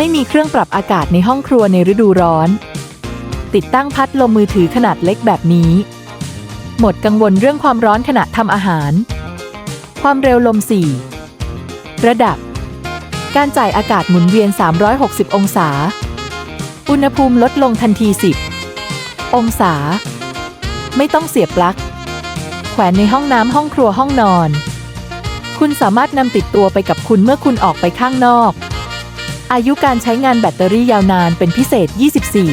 ไม่มีเครื่องปรับอากาศในห้องครัวในฤดูร้อน ติดตั้งพัดลมมือถือขนาดเล็กแบบนี้ หมดกังวลเรื่องความร้อนขณะทำอาหาร ความเร็วลม 4 ระดับ การจ่ายอากาศหมุนเวียน 360 องศา อุณหภูมิลดลงทันที 10 องศา ไม่ต้องเสียบปลั๊ก แขวนในห้องน้ำห้องครัวห้องนอน คุณสามารถนำติดตัวไปกับคุณเมื่อคุณออกไปข้างนอก อายุการใช้งานแบตเตอรี่ยาวนานเป็นพิเศษ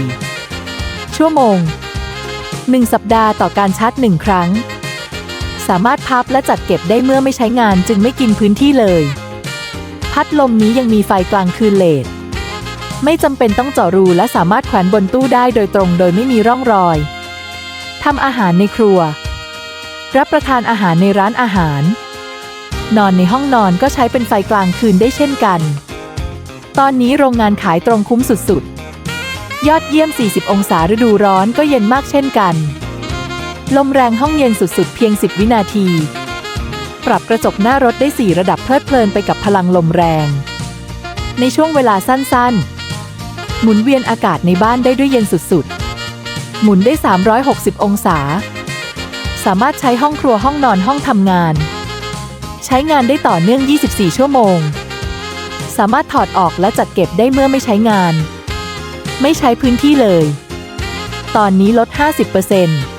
24 ชั่วโมง 1 สัปดาห์ต่อการชาร์จ 1 ครั้ง สามารถพับและจัดเก็บได้เมื่อไม่ใช้งานจึงไม่กินพื้นที่เลย พัดลมนี้ยังมีไฟกลางคืนเลดไม่จำเป็นต้องเจาะรูและสามารถแขวนบนตู้ได้โดยตรงโดยไม่มีร่องรอยทำอาหารในครัว รับประทานอาหารในร้านอาหาร นอนในห้องนอนก็ใช้เป็นไฟกลางคืนได้เช่นกัน ตอนนี้โรงงานขายตรงคุ้มสุดๆ ยอดเยี่ยม 40 องศาฤดูร้อนก็เย็นมากเช่นกัน ลมแรงห้องเย็นสุดๆ เพียง 10 วินาที ปรับกระจกหน้ารถได้ 4 ระดับเพลิดเพลินไปกับพลังลมแรง ในช่วงเวลาสั้นๆ หมุนเวียนอากาศในบ้านได้ด้วยเย็นสุดๆ หมุนได้ 360 องศา สามารถใช้ห้องครัวห้องนอนห้องทำงาน ใช้งานได้ต่อเนื่อง 24 ชั่วโมง สามารถถอดออกและจัดเก็บได้เมื่อไม่ใช้งาน ไม่ใช้พื้นที่เลย ตอนนี้ลด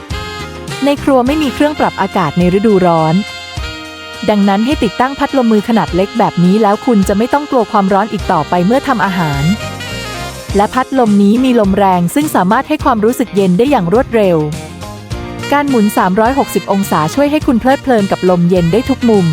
50%ในครัวไม่มีเครื่องปรับอากาศในฤดูร้อน ดังนั้นให้ติดตั้งพัดลมมือขนาดเล็กแบบนี้แล้วคุณจะไม่ต้องกลัวความร้อนอีกต่อไปเมื่อทำอาหาร และพัดลมนี้มีลมแรงซึ่งสามารถให้ความรู้สึกเย็นได้อย่างรวดเร็ว การหมุน 360 องศาช่วยให้คุณเพลิดเพลินกับลมเย็นได้ทุกมุม